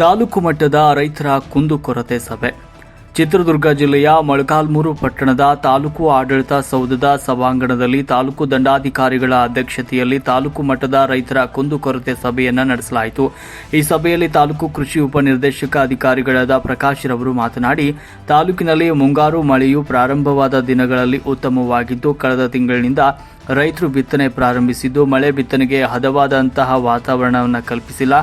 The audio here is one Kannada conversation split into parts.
ತಾಲೂಕು ಮಟ್ಟದ ರೈತರ ಕುಂದುಕೊರತೆ ಸಭೆ. ಚಿತ್ರದುರ್ಗ ಜಿಲ್ಲೆಯ ಮೊಳಕಾಲ್ಮೂರು ಪಟ್ಟಣದ ತಾಲೂಕು ಆಡಳಿತ ಸೌಧದ ಸಭಾಂಗಣದಲ್ಲಿ ತಾಲೂಕು ದಂಡಾಧಿಕಾರಿಗಳ ಅಧ್ಯಕ್ಷತೆಯಲ್ಲಿ ತಾಲೂಕು ಮಟ್ಟದ ರೈತರ ಕುಂದುಕೊರತೆ ಸಭೆಯನ್ನು ನಡೆಸಲಾಯಿತು. ಈ ಸಭೆಯಲ್ಲಿ ತಾಲೂಕು ಕೃಷಿ ಉಪನಿರ್ದೇಶಕ ಅಧಿಕಾರಿಗಳಾದ ಪ್ರಕಾಶ್ ರವರು ಮಾತನಾಡಿ, ತಾಲೂಕಿನಲ್ಲಿ ಮುಂಗಾರು ಮಳೆಯು ಪ್ರಾರಂಭವಾದ ದಿನಗಳಲ್ಲಿ ಉತ್ತಮವಾಗಿದ್ದು, ಕಳೆದ ತಿಂಗಳಿನಿಂದ ರೈತರು ಬಿತ್ತನೆ ಪ್ರಾರಂಭಿಸಿದ್ದು, ಮಳೆ ಬಿತ್ತನೆಗೆ ಹದವಾದಂತಹ ವಾತಾವರಣವನ್ನು ಕಲ್ಪಿಸಿಲ್ಲ.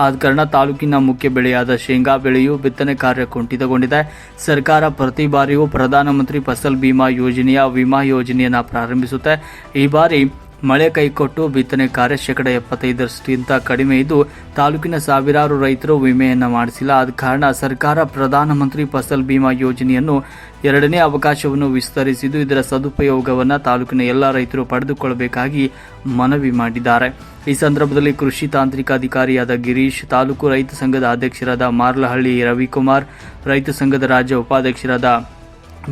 ಆದ ಕಾರಣ ತಾಲೂಕಿನ ಮುಖ್ಯ ಬೆಳೆಯಾದ ಶೇಂಗಾ ಬೆಳೆಯು ಬಿತ್ತನೆ ಕಾರ್ಯ ಕುಂಠಿತಗೊಂಡಿದೆ. ಸರ್ಕಾರ ಪ್ರತಿ ಬಾರಿಯೂ ಪ್ರಧಾನಮಂತ್ರಿ ಫಸಲ್ ಬಿಮಾ ಯೋಜನೆಯ ವಿಮಾ ಯೋಜನೆಯನ್ನು ಪ್ರಾರಂಭಿಸುತ್ತೆ. ಈ ಬಾರಿ ಮಳೆ ಕೈಕೊಟ್ಟು ಬಿತ್ತನೆ ಕಾರ್ಯ ಶೇಕಡ ಎಪ್ಪತ್ತೈದರಷ್ಟಿಂತ ಕಡಿಮೆ ಇದ್ದು, ತಾಲೂಕಿನ ಸಾವಿರಾರು ರೈತರು ವಿಮೆಯನ್ನು ಮಾಡಿಸಿಲ್ಲ. ಆದ ಕಾರಣ ಸರ್ಕಾರ ಪ್ರಧಾನಮಂತ್ರಿ ಫಸಲ್ ಬಿಮಾ ಯೋಜನೆಯನ್ನು ಎರಡನೇ ಅವಕಾಶವನ್ನು ವಿಸ್ತರಿಸಿದ್ದು, ಇದರ ಸದುಪಯೋಗವನ್ನು ತಾಲೂಕಿನ ಎಲ್ಲ ರೈತರು ಪಡೆದುಕೊಳ್ಳಬೇಕಾಗಿ ಮನವಿ ಮಾಡಿದ್ದಾರೆ. ಈ ಸಂದರ್ಭದಲ್ಲಿ ಕೃಷಿ ತಾಂತ್ರಿಕ ಅಧಿಕಾರಿಯಾದ ಗಿರೀಶ್, ತಾಲೂಕು ರೈತ ಸಂಘದ ಅಧ್ಯಕ್ಷರಾದ ಮಾರ್ಲಹಳ್ಳಿ ರವಿಕುಮಾರ್, ರೈತ ಸಂಘದ ರಾಜ್ಯ ಉಪಾಧ್ಯಕ್ಷರಾದ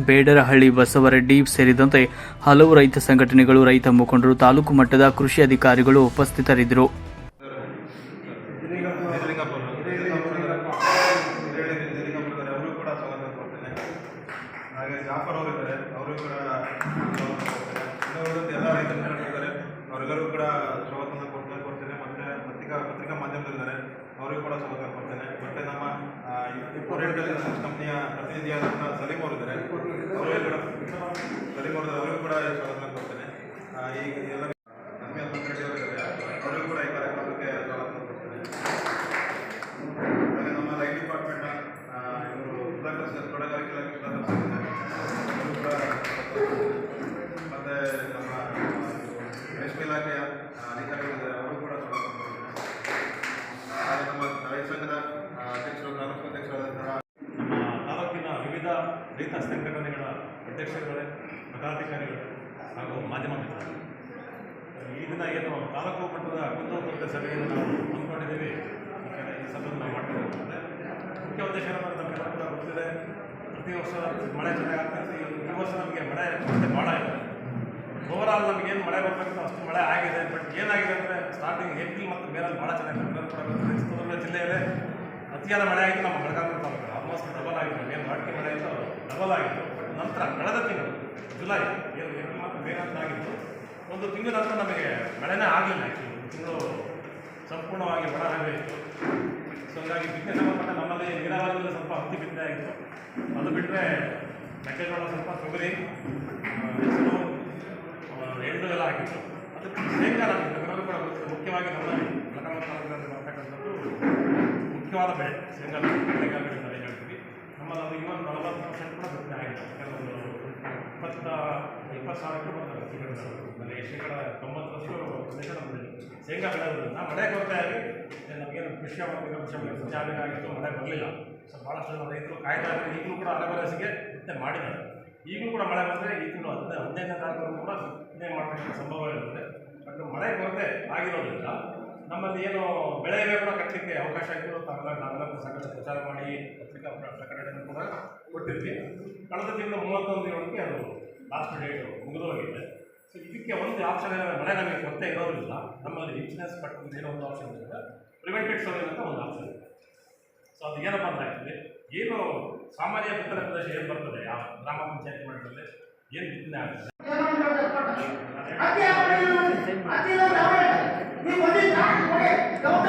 ಬೇಡರಹಳ್ಳಿ ಬಸವರೆಡ್ಡಿ ಸೇರಿದಂತೆ ಹಲವು ರೈತ ಸಂಘಟನೆಗಳು ರೈತ ಮುಖಂಡರು, ತಾಲೂಕು ಮಟ್ಟದ ಕೃಷಿ ಅಧಿಕಾರಿಗಳು ಉಪಸ್ಥಿತರಿದ್ದರು. ಅವರಿಗೂ ಕೂಡ ಸಹಕಾರ ಕೊಡ್ತೇನೆ. ಮತ್ತೆ ನಮ್ಮ ಅವರು ಇದ್ದಾರೆ ಅವರು ಅವರಿಗೂ ಕೂಡ ಸ್ವಾಗತ ಕೊಡ್ತೇನೆ. ಈಗ ಎಲ್ಲ ನಮಗೆ ಅವರು ಇದ್ದಾರೆ ಅವರಿಗೂ ಕೂಡ ಈ ಕಾರ್ಯಕ್ರಮಕ್ಕೆ ಸ್ವಾಗತ ಕೊಡ್ತೇನೆ. ಹಾಗೆ ನಮ್ಮ ಲೈಟ್ ಡಿಪಾರ್ಟ್ಮೆಂಟ್ನ ಇವರು ಸರ್ ತೋಟಗಾರಿಕೆ ಇಲಾಖೆ ಮತ್ತೆ ನಮ್ಮ ರೇಷ್ಮೆ ಇಲಾಖೆಯ ಆ, ಅಧಿಕಾರಿಗಳಿದ್ದಾರೆ ಅವರು ಕೂಡ ಸ್ವಾಗತ ಕೋರುತ್ತೇನೆ. ಹಾಗೆ ನಮ್ಮ ರೈತ ಸಂಘದ ಆ, ಅಧ್ಯಕ್ಷರು ತಾಲೂಕು ಅಧ್ಯಕ್ಷರಾದಂತಹ ನಮ್ಮ ತಾಲೂಕಿನ ವಿವಿಧ ರೈತ ಸಂಘಟನೆಗಳ ಅಧ್ಯಕ್ಷರುಗಳೇ, ಪದಾಧಿಕಾರಿಗಳು ಹಾಗೂ ಮಾಧ್ಯಮ ಮಿತ್ರರು. ಈ ದಿನ ಏನು ತಾಲೂಕು ಮಟ್ಟದ ಕುಂದಾಪುರದ ಸಭೆಯನ್ನು ನಾವು ಹಮ್ಮಿಕೊಂಡಿದ್ದೀವಿ. ಈ ಈ ಸಭೆಯನ್ನು ನಾವು ಮಾಡ್ತಿದ್ದೇವೆ ಮುಖ್ಯ ಉದ್ದೇಶ ಏನಂದ್ರೆ ನಮಗೆಲ್ಲ ಕೂಡ ಗೊತ್ತಿದೆ ಪ್ರತಿ ವರ್ಷ ಮಳೆ ಚೆನ್ನಾಗಿ ಆಗ್ತದೆ ಈ ವರ್ಷ ನಮಗೆ ಮಳೆ ಭಾಳ ಇದೆ. ಓವರಾಲ್ ನಮಗೇನು ಮಳೆ ಬರಬೇಕಂತ ಅಷ್ಟು ಮಳೆ ಆಗಿದೆ. ಬಟ್ ಏನಾಗಿದೆ ಅಂದರೆ ಸ್ಟಾರ್ಟಿಂಗ್ ಏಪ್ರಿಲ್ ಮತ್ತು ಮೇಲಲ್ಲಿ ಭಾಳ ಚೆನ್ನಾಗಿ ಚಿತ್ರದುರ್ಗ ಜಿಲ್ಲೆಯಲ್ಲೇ ಅತಿಯಾದ ಮಳೆ ಆಯಿತು ನಮ್ಮ ಬೆಳಗಾವಿ ತಾಲೂಕು ಆಲ್ಮೋಸ್ಟ್ ಡಬಲ್ ಆಗಿದೆ. ಏನು ವಾಡಿಕೆ ಮಳೆ ಇತ್ತು ಡಬಲ್ ಆಗಿತ್ತು ನಂತರ ಕಳೆದ ತಿಂಗಳು, ಜುಲೈ, ಏನು ಎರಡು ಮಾತ್ರ ಆಗಿತ್ತು. ಒಂದು ತಿಂಗಳ ನಂತರ ನಮಗೆ ಮಳೆನೇ ಆಗಲಿಲ್ಲ ಆ್ಯಕ್ಚುಲಿ ತಿಂಗಳು ಸಂಪೂರ್ಣವಾಗಿ ಒಣಹವೆ ಇತ್ತು. ಸೊ ಹಾಗಾಗಿ ಬಿತ್ತನೆ ಸಂಬಂಧಪಟ್ಟ ನಮ್ಮಲ್ಲಿ ನೀರಾವರಿಯಲ್ಲಿ ಸ್ವಲ್ಪ ಹತ್ತಿ ಬಿತ್ತನೆ ಆಗಿತ್ತು. ಅದು ಬಿಟ್ಟರೆ ಮೆಕ್ಕೆಜೋಳ ಸ್ವಲ್ಪ ತೊಗರಿ ಹೆಸರು ಎಳ್ಳು ಎಲ್ಲ ಹಾಕಿತ್ತು. ಅದಕ್ಕೆ ಶೇಂಗಾ ನಮಗೆ ಕೂಡ. ಮುಖ್ಯವಾಗಿ ನಮ್ಮಲ್ಲಿ ಬೆಳಗಾವಿ ತಾಲೂಕಿನಲ್ಲಿ ಬರ್ತಕ್ಕಂಥದ್ದು ಮುಖ್ಯವಾದ ಬೆಳೆ, ಶೇಂಗಾ ಬೆಳೆ ಶೇಂಗಾ ಬೆಳೆ ಅಂತ ಏನು ಹೇಳ್ತೀವಿ ನಮ್ಮಲ್ಲಿ ಅದು ನಲವತ್ತು ಪರ್ಸೆಂಟ್ ಕೂಡ ಕಡಿಮೆ ಆಗಿದೆ. ಯಾಕಂದ್ರೆ ಇಪ್ಪತ್ತ, ಇಪ್ಪತ್ತು ಸಾವಿರ ಬರ್ತದೆ ಶೇಂಗಾ ಅಂದರೆ ಶೇಕಡ ತೊಂಬತ್ತರಷ್ಟು ಪ್ರದೇಶ ನಮ್ಮಲ್ಲಿ ಶೇಂಗಾ ಬೆಳೆಯೋದ್ರಿಂದ ಮಳೆ ಕೊರತೆ ಆಗಿ ನಮಗೇನು ಕೃಷಿ ಮತ್ತು ಆಗಿತ್ತು ಮಳೆ ಬರಲಿಲ್ಲ. ಸೊ ಭಾಳಷ್ಟು ರೈತರು ಕಾಯ್ತಾ ಇದ್ದಾರೆ. ಈಗಲೂ ಕೂಡ ಅರೆಬರಸಿಗೆ ಮತ್ತೆ ಮಾಡಿದ್ದಾರೆ. ಈಗಲೂ ಕೂಡ ಮಳೆ ಬಂದರೆ ಈ ತಿಂಗಳು ಹದಿನೈದು, ಹದಿನೈದನೇ ತಾರೀಕು ಕೂಡ ಮಾಡತಕ್ಕಂಥ ಸಂಭವ ಇರುತ್ತೆ. ಬಟ್ ಮಳೆ ಕೊರತೆ ಆಗಿರೋದ್ರಿಂದ ನಮ್ಮಲ್ಲಿ ಏನು ಬೆಳೆ ಕೂಡ ಕಟ್ಟಲಿಕ್ಕೆ ಅವಕಾಶ ಇತ್ತು ತಾವೆಲ್ಲ ನಾವೆಲ್ಲ ಸಂಘಟನೆ ಪ್ರಚಾರ ಮಾಡಿ ಪತ್ರಿಕಾ ಪ್ರ- ಪ್ರಕಟಣೆಯನ್ನು ಕೂಡ ಕೊಟ್ಟಿದ್ವಿ. ಕಳೆದ ತಿಂಗಳು ಮೂವತ್ತೊಂದು ಏಳಕ್ಕೆ ಅದು ಲಾಸ್ಟ್ ಡೇಟ್ ಮುಗಿದು ಹೋಗಿದೆ ಸೊ ಇದಕ್ಕೆ ಒಂದು ಆಪ್ಷನ್ ಮಳೆ ನಮಗೆ ಕೊರತೆ ಇರೋದಿಲ್ಲ ನಮ್ಮಲ್ಲಿ ಇನ್ಶೂರೆನ್ಸ್ ಕಟ್ಟೋದು ಏನೋ ಒಂದು ಆಪ್ಷನ್ ಇದೆ ಪ್ರಿವೆಂಟೆಡ್ ಸೋಲಿಂಗ್ ಅಂತ ಒಂದು ಆಪ್ಷನ್ ಇದೆ. ಸೊ ಅದು ಏನಪ್ಪ ಅಂತ ಆ್ಯಕ್ಚುಲಿ ಏನು ಸಾಮಾನ್ಯ ಬಿತ್ತನೆ ಪ್ರದೇಶ ಏನು ಬರ್ತದೆ? ಯಾವ ಗ್ರಾಮ ಪಂಚಾಯತ್ ಮಟ್ಟದಲ್ಲಿ ಏನು ಬಿತ್ತನೆ ಆಗ್ತದೆ? ಮತ್ತೆ ಈಗ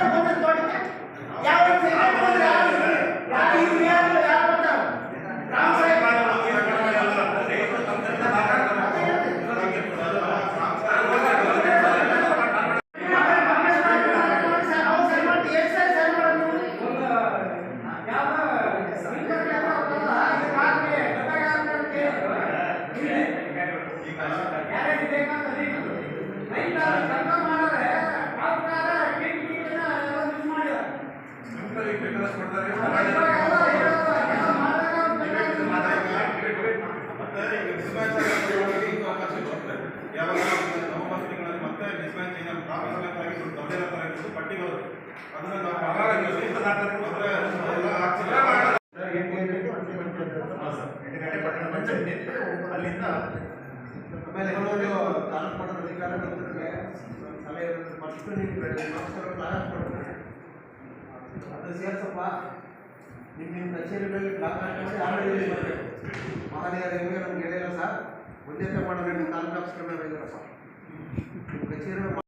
ಡಿಸ್ಮ್ಯಾಚ್ ಆಗೋದ್ರಲ್ಲಿ ಇನ್ನೂ ಅವಕಾಶ ಇರುತ್ತೆ ಯಾವಾಗ ನವೆಂಬರ್ ತಿಂಗಳಲ್ಲಿ ಮತ್ತೆ ಡಿಸ್ಮ್ಯಾಚ್ ಏನು ಪ್ರಾರಂಭ ಸಮೇತವಾಗಿ ಒಂದು ದೊಡ್ಡ ಥರ ಇತ್ತು ಪಟ್ಟಿ ಬರುತ್ತೆ ಅದನ್ನ ನಾವು ಆವಾಗ ಅಂದ್ರೆ ಎಲ್ಲ ಹಾಕ್ಸಿಲ್ಲ. ಅಲ್ಲಿಂದ ಆಮೇಲೆ ತಾಲೂಕು ಮಟ್ಟದ ಅಧಿಕಾರಿಗಳಿಗೆ ಸಲಹೆ ಫಸ್ಟ್ ನೀವು ಬೆಳೆ ಹಾಕಿ ಆಮೇಲೆ ಇಲ್ಲಿ ಬರಬೇಕು ಮಹನೀಯರು ಹೆಂಗೆ ನಮ್ಗೆ ಹೇಳಿಲ್ಲ ಸರ್ ಒಂದೇ ಮಾಡೋಣ ನಿಮ್ಮ ತಾಲೂಕು ಆಫೀಸ್ ಕಡೆ ಇದ್ದಾರಪ್ಪ ನಿಮ್ಮ ಕಚೇರಿ